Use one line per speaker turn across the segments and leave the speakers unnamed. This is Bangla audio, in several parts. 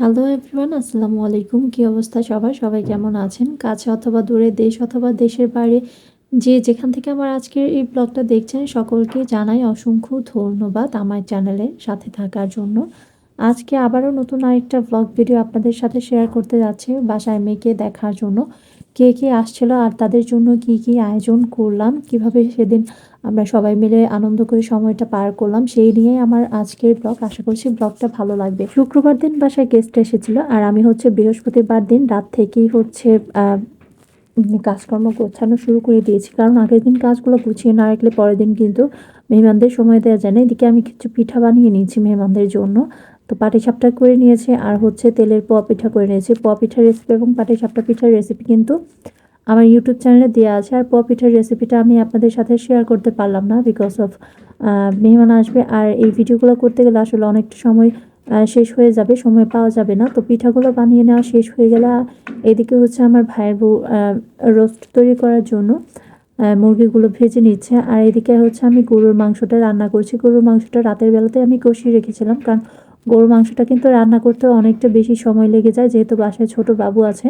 হ্যালো এভরিওয়ান আসসালামু আলাইকুম কী অবস্থা সবার? সবাই কেমন আছেন? কাছে অথবা দূরে দেশ অথবা দেশের বাইরে যে যেখান থেকে আমার আজকের এই ব্লগটা দেখছেন, সকলকে জানাই অসংখ্য ধন্যবাদ আমার চ্যানেলে সাথে থাকার জন্য। আজকে আবারও নতুন আরেকটা ব্লগ ভিডিও আপনাদের সাথে শেয়ার করতে যাচ্ছে বাসায় মেয়েকে দেখার জন্য। কে কে আসছিল আর তাদের জন্য কি কি আয়োজন করলাম, কীভাবে সেদিন আমরা সবাই মিলে আনন্দ করে সময়টা পার করলাম। সেই নিয়ে আমার আজকের ব্লগ আশা করছি ব্লগটা ভালো লাগবে। শুক্রবার দিন বাসায় গেস্ট এসেছিল আর আমি হচ্ছে বৃহস্পতিবার দিন রাত থেকেই হচ্ছে কাজকর্ম গোছানো শুরু করে দিয়েছি। কারণ আগের দিন কাজগুলো গুছিয়ে না রাখলে পরের দিন কিন্তু মেহমানদের সময় দেওয়া যায় না। এদিকে আমি কিছু পিঠা বানিয়ে নিয়েছি মেহমানদের জন্য। তো পাটি সাপটা করে নিয়েছে আর হচ্ছে তেলের পোয়া পিঠা করে নিয়েছে। পোয়া পিঠার রেসিপি এবং পাটি সাপটা পিঠার রেসিপি কিন্তু আমার ইউটিউব চ্যানেলে দেওয়া আছে, আর পোয়া পিঠার রেসিপিটা আমি আপনাদের সাথে শেয়ার করতে পারলাম না বিকজ অফ মেহমান আসবে, আর এই ভিডিওগুলো করতে গেলে আসলে অনেকটা সময় শেষ হয়ে যাবে, সময় পাওয়া যাবে না। তো পিঠাগুলো বানিয়ে নেওয়া শেষ হয়ে গেলে এদিকে হচ্ছে আমার ভাইয়ের বউ রোস্ট তৈরি করার জন্য মুরগিগুলো ভেজে নিচ্ছে। আর এদিকে হচ্ছে আমি গরুর মাংসটা রান্না করছি। গরুর মাংসটা রাতের বেলাতে আমি কষিয়ে রেখেছিলাম, কারণ গরুর মাংসটা কিন্তু রান্না করতে অনেকটা বেশি সময় লেগে যায়, যেহেতু বাসায় ছোট বাবু আছে।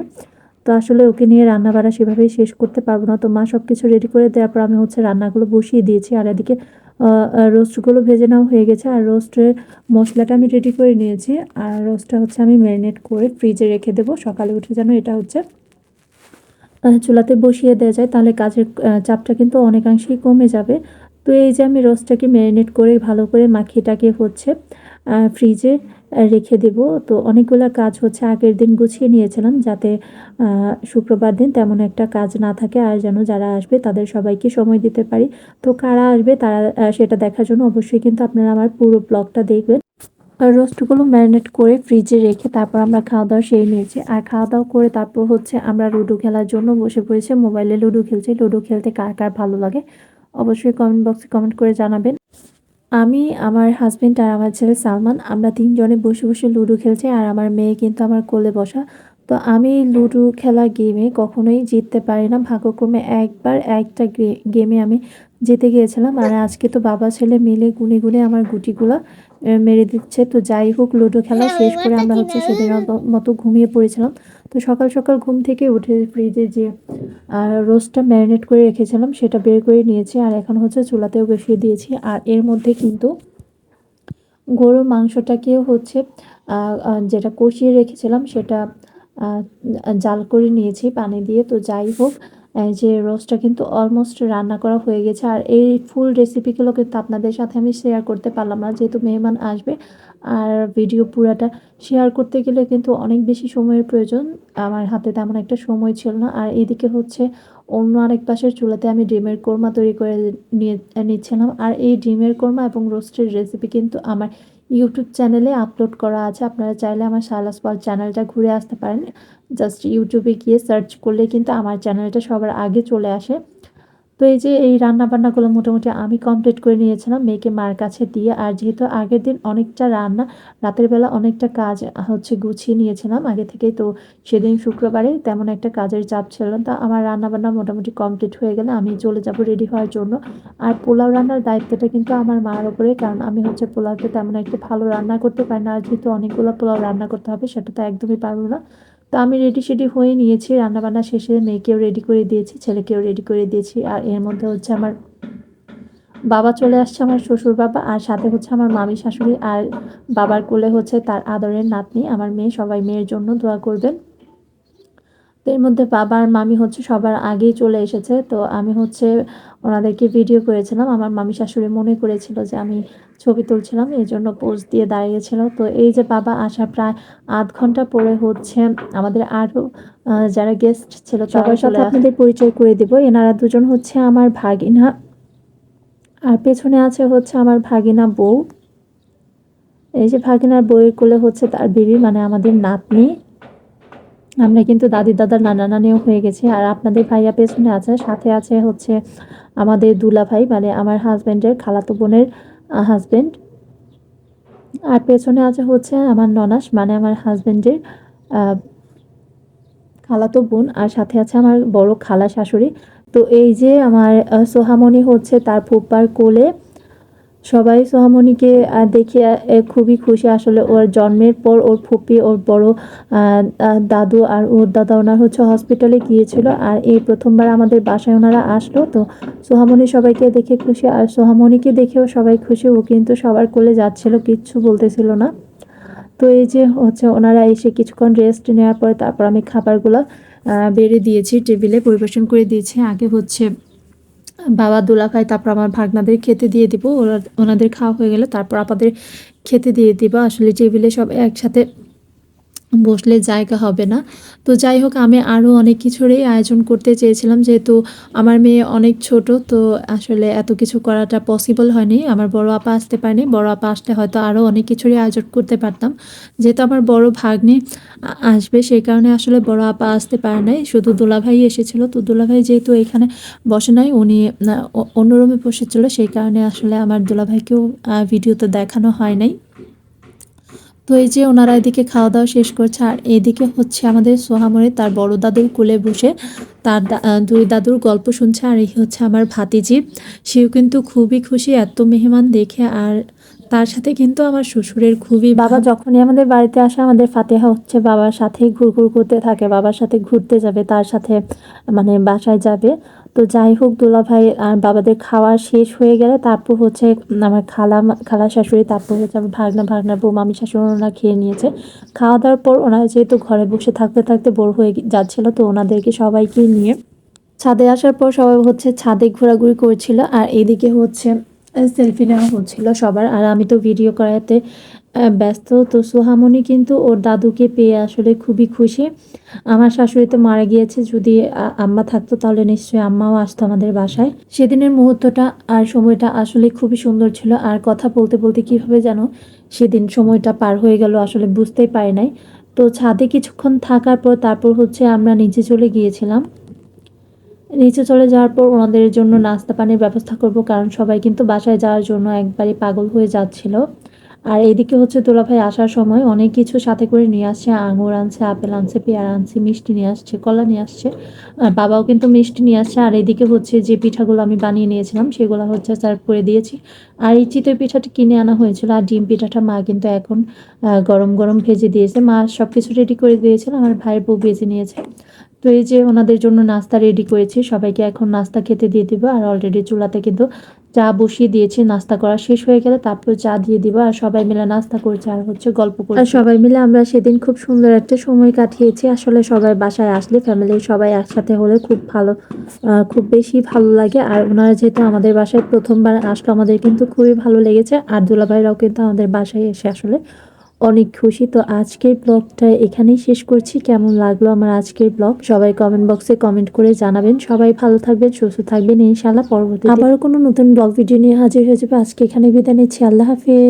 তো আসলে ওকে নিয়ে রান্না বাড়া সেভাবেই শেষ করতে পারব না। তো মা সব কিছু রেডি করে দেওয়ার পর আমি হচ্ছে রান্নাগুলো বসিয়ে দিয়েছি। আর এদিকে রোস্টগুলো ভেজে নেওয়া হয়ে গেছে। আর রোস্টের মশলাটা আমি রেডি করে নিয়েছি। আর রোস্টটা হচ্ছে আমি ম্যারিনেট করে ফ্রিজে রেখে দেবো। সকালে উঠে যেন এটা হচ্ছে চুলাতে বসিয়ে দেওয়া যায়। তাহলে কাজের চাপটা কিন্তু অনেকাংশেই কমে যাবে। তো এই যে আমি রোস্টটাকে ম্যারিনেট করে ভালো করে মাখিয়েটাকে হচ্ছে ফ্রিজে রেখে দেব। তো অনেকগুলো কাজ হচ্ছে, আগের দিন গুছিয়ে নিয়েছিলাম যাতে শুক্রবার দিন তেমন একটা কাজ না থাকে। আর যেন যারা আসবে তাদের সবাইকে সময় দিতে পারি। তো কারা আসবে তারা সেটা দেখার জন্য অবশ্যই কিন্তু আপনারা আমার পুরো ব্লগটা দেখবেন। আর রোস্টগুলো ম্যারিনেট করে ফ্রিজে রেখে তারপর আমরা খাওয়া দাওয়া সেরে নিয়েছি। আর খাওয়া দাওয়া করে তারপর হচ্ছে আমরা লুডো খেলার জন্য বসে পড়েছি। মোবাইলে লুডো খেলছি। লুডো খেলতে কার কার ভালো লাগে? অবশ্যই কমেন্ট বক্সে কমেন্ট করে জানাবেন। আমি আমার হাজব্যান্ড আর আমার ছেলে সালমান আমরা তিনজনে বসে বসে লুডো খেলছি আর আমার মেয়ে কিন্তু আমার কোলে বসা। তো আমি লুডো খেলা গেমে কখনোই জিততে পারি না। ভাগ্যক্রমে একবার একটা গেমে আমি জিতে গিয়েছিলাম আর আজকে তো বাবা ছেলে মিলে গুনে গুনে আমার গুটিগুলো মেরে দিচ্ছে। তো যাই হোক লুডো খেলা শেষ করে আমরা হচ্ছে সেদিন মতো ঘুমিয়ে পড়েছিলাম। তো সকাল সকাল ঘুম থেকে উঠে ফ্রিজে যে রোস্টটা ম্যারিনেট করে রেখেছিলাম, সেটা বের করে নিয়েছি, আর এখন হচ্ছে চুলাতেও বসিয়ে দিয়েছি। আর এর মধ্যে কিন্তু গরুর মাংসটাকেও হচ্ছে যেটা কষিয়ে রেখেছিলাম, সেটা জাল করে নিয়েছি পানি দিয়ে। তো যাই হোক যে রোস্টটা কিন্তু অলমোস্ট রান্না করা হয়ে গেছে। আর এই ফুল রেসিপিগুলো কিন্তু আপনাদের সাথে আমি শেয়ার করতে পারলাম না, যেহেতু মেহমান আসবে। আর ভিডিও পুরাটা শেয়ার করতে গেলে কিন্তু অনেক বেশি সময়ের প্রয়োজন। আমার হাতে তেমন একটা সময় ছিল না। আর এদিকে হচ্ছে অন্য আরেক পাশের চুলাতে আমি ডিমের কোরমা তৈরি করে নিয়ে, নিচ্ছিলাম। আর এই ডিমের কোরমা এবং রোস্টের রেসিপি কিন্তু আমার ইউটিউব চ্যানেলে আপলোড করা আছে। আপনারা চাইলে আমার সালাস পল চ্যানেলটা ঘুরে আসতে পারেন। জাস্ট ইউটিউবে গিয়ে সার্চ করলে কিন্তু আমার চ্যানেলটা সবার আগে চলে আসে। তো এই যে এই রান্না বান্নাগুলো মোটামুটি আমি কমপ্লিট করে নিয়েছিলাম মেয়েকে মার কাছে দিয়ে। আর যেহেতু আগের দিন অনেকটা রান্না, রাতের বেলা অনেকটা কাজ হচ্ছে গুছিয়ে নিয়েছিলাম আগে থেকেই। তো সেদিন শুক্রবারে তেমন একটা কাজের চাপ ছিল তা আমার রান্না বান্না মোটামুটি কমপ্লিট হয়ে গেলে আমি চলে যাব রেডি হওয়ার জন্য। আর পোলাও রান্নার দায়িত্বটা কিন্তু আমার মার ওপরে কারণ আমি হচ্ছে পোলাওতে তেমন একটা ভালো রান্না করতে পারি না। আর যেহেতু অনেকগুলো পোলাও রান্না করতে হবে, সেটা তো একদমই পারব না। তো আমি রেডি সেডি হয়ে নিয়েছি, রান্নাবান্না শেষে মেয়েকেও রেডি করে দিয়েছি, ছেলেকেও রেডি করে দিয়েছি, আর এর মধ্যে হচ্ছে আমার বাবা চলে আসছে আমার শ্বশুর বাবা, আর সাথে হচ্ছে আমার মামি শাশুড়ি, আর বাবার কোলে হচ্ছে তার আদরের নাতনি, আমার মেয়ে, সবাই মেয়ের জন্য দোয়া করবেন। এর মধ্যে বাবার মামি হচ্ছে সবার আগেই চলে এসেছে। তো আমি হচ্ছে ওনাদেরকে ভিডিও করেছিলাম। আমার মামি শাশুড়ি মনে করেছিল যে আমি ছবি তুলছিলাম এই জন্য পোজ দিয়ে দাঁড়িয়েছিল। তো এই যে বাবা আসা প্রায় আধ ঘণ্টা পরে হচ্ছে আমাদের আরও যারা গেস্ট ছিল সবার সাথে আপনাদের পরিচয় করে দিব। এনারা দুজন হচ্ছে আমার ভাগিনা। আর পেছনে আছে হচ্ছে আমার ভাগিনা বউ। এই যে ভাগিনার বউয়ের কোলে হচ্ছে তার বেবি মানে আমাদের নাতনি। আমরা কিন্তু দাদি দাদার নানা নানিও হয়ে গেছি। আর আপনাদের ভাইয়া পেছনে আছে, সাথে আছে হচ্ছে আমাদের দুলা ভাই মানে আমার হাজব্যান্ডের খালাতো বোনের হাজব্যান্ড আর পেছনে আছে হচ্ছে আমার ননাস মানে আমার হাজব্যান্ডের খালাতো বোন, আর সাথে আছে আমার বড় খালা শাশুড়ি। তো এই যে আমার সোহামণি হচ্ছে তার ফুপার কোলে সবাই সোহামণিকে দেখে খুবই খুশি। আসলে ওর জন্মের পর ওর ফুপি, ওর বড় দাদু আর ওর দাদা ওনার হচ্ছে হসপিটালে গিয়েছিল। আর এই প্রথমবার আমাদের বাসায় ওনারা আসলো। তো সোহামণি সবাইকে দেখে খুশি। আর সোহামণিকে দেখেও সবাই খুশি। ও কিন্তু সবার কোলে যাচ্ছিল, কিচ্ছু বলতেছিল না। তো এই যে হচ্ছে ওনারা এসে কিছুক্ষণ রেস্ট নেওয়ার পরে তারপর আমি খাবারগুলো বেড়ে দিয়েছি, টেবিলে পরিবেশন করে দিয়েছি। আগে হচ্ছে বাবা দোলা খায়, তারপর আমার ভাগনাদের খেতে দিয়ে দিব। ওরা ওনাদের খাওয়া হয়ে গেলে তারপর আপাদের খেতে দিয়ে দিব। আসলে টেবিলে সব একসাথে বসলে জায়গা হবে না। তো যাই হোক আমি আরও অনেক কিছুরই আয়োজন করতে চেয়েছিলাম, যেহেতু আমার মেয়ে অনেক ছোট, তো আসলে এত কিছু করাটা পসিবল হয়নি। আমার বড় আপা আসতে পারেনি, বড় আপা আসলে হয়তো আরও অনেক কিছুরই আয়োজন করতে পারতাম। যেহেতু আমার বড় ভাগ্নে আসবে, সেই কারণে আসলে বড় আপা আসতে পারে নাই। শুধু দুলাভাই এসেছিল, তো দুলাভাই যেহেতু এখানে বসে নাই, উনি অন্য রুমে বসেছিল, সেই কারণে আসলে আমার দুলাভাইকেও ভিডিওতে দেখানো হয় নাই। তো এই যে ওনারা এদিকে খাওয়া দাওয়া শেষ করছে আর এদিকে হচ্ছে আমাদের সোহামরে তার বড় দাদুর কোলে বসে তার দুই দাদুর গল্প শুনছে আর এই হচ্ছে আমার ভাতিজি। সেও কিন্তু খুবই খুশি এত মেহমান দেখে আর তার সাথে কিন্তু আমার শ্বশুরের খুবই বাবা যখনই আমাদের বাড়িতে আসে আমাদের ফাতেহা হচ্ছে বাবার সাথে ঘুরঘুর করতে থাকে বাবার সাথে ঘুরতে যাবে তার সাথে মানে বাসায় যাবে। তো যাই হোক, দুলাভাই আর বাবাদের খাওয়া শেষ হয়ে গেলে তারপর হচ্ছে আমার খালা খালা শাশুড়ি, তারপর হচ্ছে আমার ভাগনা ভাগনা বউ, মামি শাশুড়ি ওনারা খেয়ে নিয়েছে। খাওয়া দাওয়ার পর ওনারা যেহেতু ঘরে বসে থাকতে থাকতে বোর হয়ে যাচ্ছিল, তো ওনাদেরকে সবাইকে নিয়ে ছাদে আসার পর সবাই হচ্ছে ছাদে ঘোরাঘুরি করছিল। আর এদিকে হচ্ছে সেলফি নেওয়া হচ্ছিল সবার। আর আমি তো ভিডিও করাতে ব্যস্ত। তো সোহামণি কিন্তু ওর দাদুকে পেয়ে আসলে খুবই খুশি। আমার শাশুড়ি তো মারা গিয়েছে। যদি আম্মা থাকতো তাহলে নিশ্চয়ই আম্মাও আসতো আমাদের বাসায়। সেদিনের মুহূর্তটা আর সময়টা আসলে খুবই সুন্দর ছিল। আর কথা বলতে বলতে কীভাবে যেন সেদিন সময়টা পার হয়ে গেল আসলে বুঝতেই পারি নাই। তো ছাদে কিছুক্ষণ থাকার পর তারপর হচ্ছে আমরা নিচে চলে গিয়েছিলাম। নিচে চলে যাওয়ার পর ওনাদের জন্য নাস্তা পানির ব্যবস্থা করব, কারণ সবাই কিন্তু বাসায় যাওয়ার জন্য একবারই পাগল হয়ে যাচ্ছিল। আর এদিকে হচ্ছে দুলাভাই আসার সময় অনেক কিছু সাথে করে নিয়ে আসছে, আঙুর আনছে, আপেল আনছে, পেয়ারা আনছে, মিষ্টি নিয়ে আসছে, কলা নিয়ে আসছে। আর বাবাও কিন্তু মিষ্টি নিয়ে আসছে। আর এদিকে হচ্ছে যে পিঠাগুলো আমি বানিয়ে নিয়েছিলাম, সেগুলো হচ্ছে সার্ভ করে দিয়েছি। আর এই চিতই পিঠাটা কিনে আনা হয়েছিল, আর ডিম পিঠাটা মা কিন্তু এখন গরম গরম ভেজে দিয়েছে। মা সব কিছু রেডি করে দিয়েছিল, আমার ভাইয়ের বউ ভেজে নিয়েছে। তো এই যে ওনাদের জন্য নাস্তা রেডি করেছি, সবাইকে এখন নাস্তা খেতে দিয়ে দিব। আর অলরেডি চুলাতে কিন্তু চা বসিয়ে দিয়েছি, নাস্তা করা শেষ হয়ে গেলে তারপর চা দিয়ে দিব। আর সবাই মিলে নাস্তা করছে আর হচ্ছে গল্প করছে। আর সবাই মিলে আমরা সেদিন খুব সুন্দর একটা সময় কাটিয়েছি। আসলে সবাই বাসায় আসলে ফ্যামিলির সবাই একসাথে হলে খুব ভালো খুব বেশি ভালো লাগে। আর ওনারা যেহেতু আমাদের বাসায় প্রথমবার আসলো আমাদের কিন্তু খুবই ভালো লেগেছে। আর দুলাভাইরাও কিন্তু আমাদের বাসায় এসে আসলে অনেক খুশি। তো আজকের ব্লগটা এখানেই শেষ করছি। কেমন লাগল আমার আজকের ব্লগ? সবাই কমেন্ট বক্সে কমেন্ট করে জানাবেন। সবাই ভালো থাকবেন, সুস্থ থাকবেন। ইনশাল্লাহ পরবর্তী আবারও কোনো নতুন ব্লগ ভিডিও নিয়ে হাজির হয়ে যাবে। আজকে এখানে বিদায় নিচ্ছি। আল্লাহ হাফিজ।